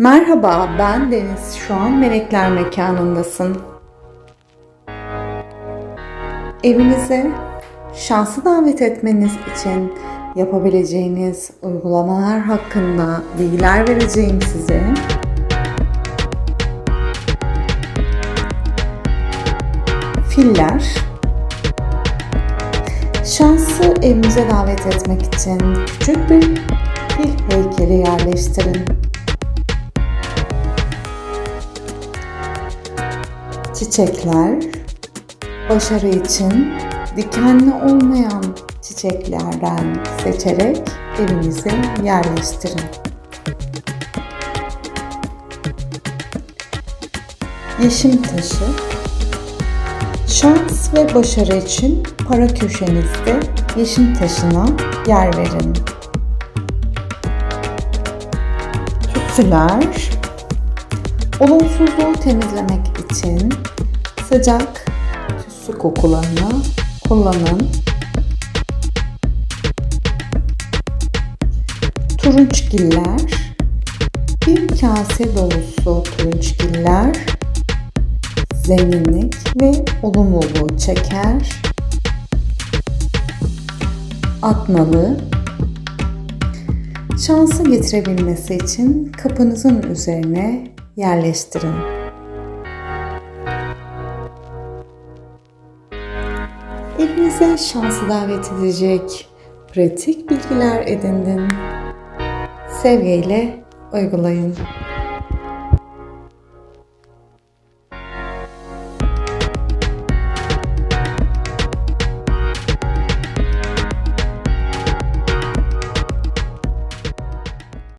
Merhaba, ben Deniz. Şu an Melekler Mekanı'ndasın. Evinize şansı davet etmeniz için yapabileceğiniz uygulamalar hakkında bilgiler vereceğim size. Filler Şansı evinize davet etmek için küçük bir fil heykeli yerleştirin. Çiçekler başarı için dikenli olmayan çiçeklerden seçerek evinize yerleştirin. Yeşim taşı Şans ve başarı için para köşenizde yeşim taşına yer verin. Tütsüler Olumsuzluğu temizlemek için sıcak tütsü kokularını kullanın. Turunçgiller bir kase dolusu turunçgiller zenginlik ve olumluluğu çeker. Atnalı şansı getirebilmesi için kapınızın üzerine yerleştirin. Evinize şansı davet edecek pratik bilgiler edindin. Sevgiyle uygulayın.